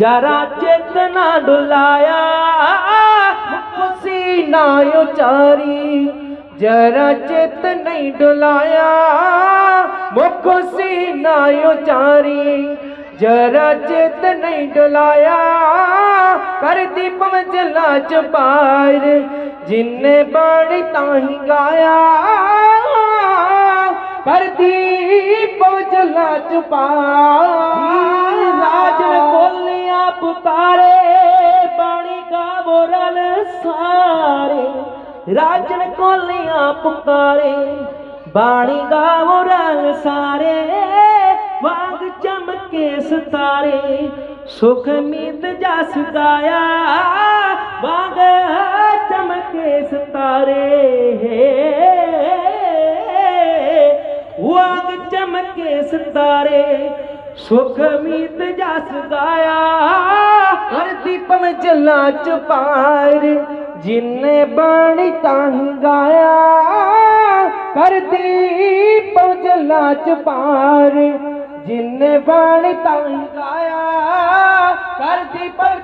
ذرا چيتنا ڊلايا. ڏسي نئون چاري ذرا چت نه ڏيا مون خوشي نئون چاري ذرا چيتنا ڊلايا. ڪر ڏايا ڪردي چپار جني باڻي تاهي گايا. ڪردي پيزا چ چپار ਸਾਰੇ ਰਾਜਨ ਕੋਲਿਆਂ ਪੁਕਾਰੇ, ਬਾਣੀ ਗਾਵੋ ਰਲ ਸਾਰੇ, ਵਾਂਗ ਚਮਕੇ ਸਤਾਰੇ, ਸੁਖ ਮੀਤ ਜਸ ਗਾਇਆ, ਵਾਂਗ ਚਮਕੇ ਸਤਾਰੇ। ਵਾਂਗ ਚਮਕੇ ਸਤਾਰੇ, ਸੁਖ ਮੀਤ ਜਸ ਗਾਇਆ, ਹਰ ਦੀਪਮ ਜਲਾ ਚ ਪਾਰ ਜਿਨੇ ਬਾਣੀ ਤਾਂ ਗਾਇਆ ਕਰਦੀ ਦੀਪਮ ਚ ਪਾਰ। ਜਿਨੇ ਬਾਣੀ ਤਾਂ ਹੀ ਗਾਇਆ, ਕਰ ਦੀਪਮ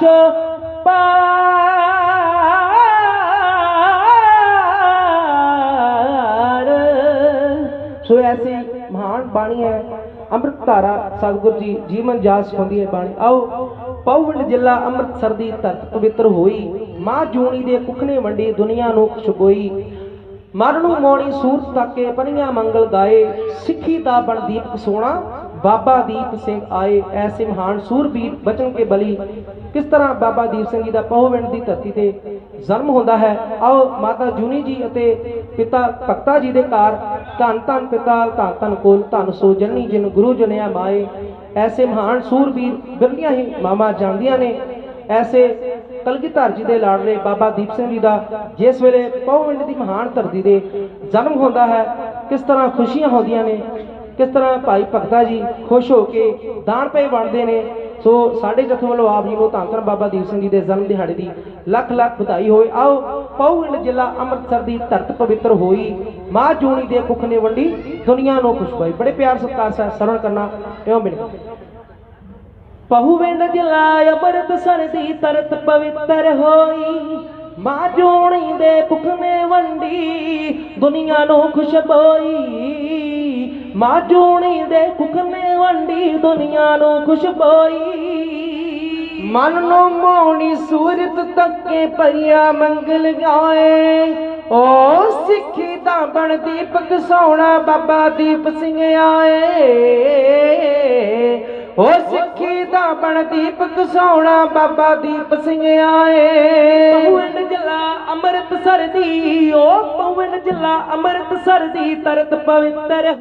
ਚ ਪਾਰ। ਸੋ ਐਸੀ ਮਹਾਨ ਬਾਣੀ ਹੈ। ਅੰਮ੍ਰਿਤ ਧਾਰਾ ਸਤਿਗੁਰ ਜੀ, ਜੀਵਨ ਜਾਸ ਸਿਖਾਉਂਦੀ ਹੈ ਬਾਣੀ। ਆਓ ਪੌਵਿੰਡ ਜ਼ਿਲ੍ਹਾ ਅੰਮ੍ਰਿਤਸਰ ਦੀ ਧਰਤ ਪਵਿੱਤਰ ਹੋਈ। ਮਾਂ ਜੂਣੀ ਦੇ ਕੁਖਨੇ ਵੰਡੀ ਦੁਨੀਆ ਨੂੰ ਖੁਸ਼ਬੋਈ। ਮਨ ਮੋਣੀ ਸੂਰਤ ਤਾਕੇ ਪਨੀਆਂ ਮੰਗਲ ਗਾਏ। ਸਿੱਖੀ ਦਾ ਬਣ ਸੋਣਾ ਬਾਬਾ ਦੀਪ ਸਿੰਘ ਆਏ। ਐਸੇ ਮਹਾਨ ਸੂਰਬੀਰ ਬਚਨ ਕੇ ਬਲੀ। ਕਿਸ ਤਰ੍ਹਾਂ ਬਾਬਾ ਦੀਪ ਸਿੰਘ ਜੀ ਦਾ ਪਹੁਵਿੰਡ ਦੀ ਧਰਤੀ ਤੇ ਜਨਮ ਹੁੰਦਾ ਹੈ। ਆਓ ਮਾਤਾ ਜੂਨੀ ਜੀ ਅਤੇ ਪਿਤਾ ਭਗਤਾ ਜੀ ਦੇ ਘਰ। ਧੰਨ ਧੰਨ ਪਿਤਾ, ਧੰਨ ਧੰਨ ਕੋਲ, ਧੰਨ ਸੋ ਜਨਨੀ ਜਿਨ ਗੁਰੂ ਜਨਿਆ ਮਾਏ। ਐਸੇ ਮਹਾਨ ਸੂਰਬੀਰ ਬਿਰਲੀਆਂ ਹੀ ਮਾਮਾ ਜਾਣਦੀਆਂ ਨੇ। ਐਸੇ ਕਲਗੀਧਰ ਜੀ ਦੇ ਲਾਡਲੇ ਬਾਬਾ ਦੀਪ ਸਿੰਘ ਜੀ ਦਾ ਜਿਸ ਵੇਲੇ ਪਹੁਵਿੰਡ ਦੀ ਮਹਾਨ ਧਰਤੀ ਦੇ ਜਨਮ ਹੁੰਦਾ ਹੈ, ਕਿਸ ਤਰ੍ਹਾਂ ਖੁਸ਼ੀਆਂ ਹੁੰਦੀਆਂ ਨੇ, ਕਿਸ ਤਰ੍ਹਾਂ ਭਾਈ ਭਗਤਾ ਜੀ ਖੁਸ਼ ਹੋ ਕੇ ਦਾਨ ਪਏ ਵੰਡਦੇ ਨੇ, ਸੋ ਸਾਡੇ ਜਥੋਂ ਵੱਲੋਂ ਆਪ ਜੀ ਨੂੰ ਧੰਨ ਬਾਬਾ ਦੀਪ ਸਿੰਘ ਜੀ ਦੇ ਜਨਮ ਦਿਹਾੜੇ ਦੀ ਲੱਖ ਲੱਖ ਵਧਾਈ ਹੋਵੇ ਆਓ ਪਹੁਵਿੰਡ ਜ਼ਿਲ੍ਹਾ ਅੰਮ੍ਰਿਤਸਰ ਦੀ ਧਰਤ ਪਵਿੱਤਰ ਹੋਈ ਮਾਂ ਜੂਣੀ ਦੇ ਕੁੱਖ ਨੇ ਵੰਡੀ ਦੁਨੀਆ ਨੂੰ ਖੁਸ਼ਬਾਈ ਬੜੇ ਪਿਆਰ ਸਤਿਕਾਰ ਸਹਿ ਸਰਵਣ ਕਰਨਾ ਇਉਂ ਬੇਨਤੀ ਪਹੁਵਿੰਡ ਜ਼ਿਲ੍ਹਾ ਅੰਮ੍ਰਿਤਸਰ ਦੀ ਤਰਤ ਪਵਿੱਤਰ ਹੋਈ। ਮਾਂ ਜੋਣੀ ਦੇ ਭੁਖ ਨੇ ਵੰਡੀ ਦੁਨੀਆ ਨੂੰ ਖੁਸ਼ਬੋਈ ਮਾਂ ਜੋਣੀ ਦੇ ਭੁਖ ਨੇ ਵੰਡੀ ਦੁਨੀਆ ਨੂੰ ਖੁਸ਼ਬੋਈ ਮਨ ਨੂੰ ਮੋਣੀ ਸੂਰਤ ਤੱਕੇ ਪਰਿਆ ਮੰਗਲ ਗਾਏ। ਓ ਸਿੱਖੀ ਦਾ ਬਣ ਦੀਪਕ ਸੋਹਣਾ ਬਾਬਾ ਦੀਪ ਸਿੰਘ ਆਏ। ਓ ਸਿੱਖੀ ਬਣ ਦੀਪਕ ਸੋਹਣਾ ਬਾਬਾ ਦੀਪ ਸਿੰਘ ਆਏ। ਪਵਨ ਜਲਾ ਅੰਮ੍ਰਿਤਸਰ ਦੀ, ਓ ਪਵਨ ਜਲਾ ਅੰਮ੍ਰਿਤਸਰ ਦੀ ਤਰਤ ਪਵਿੱਤਰ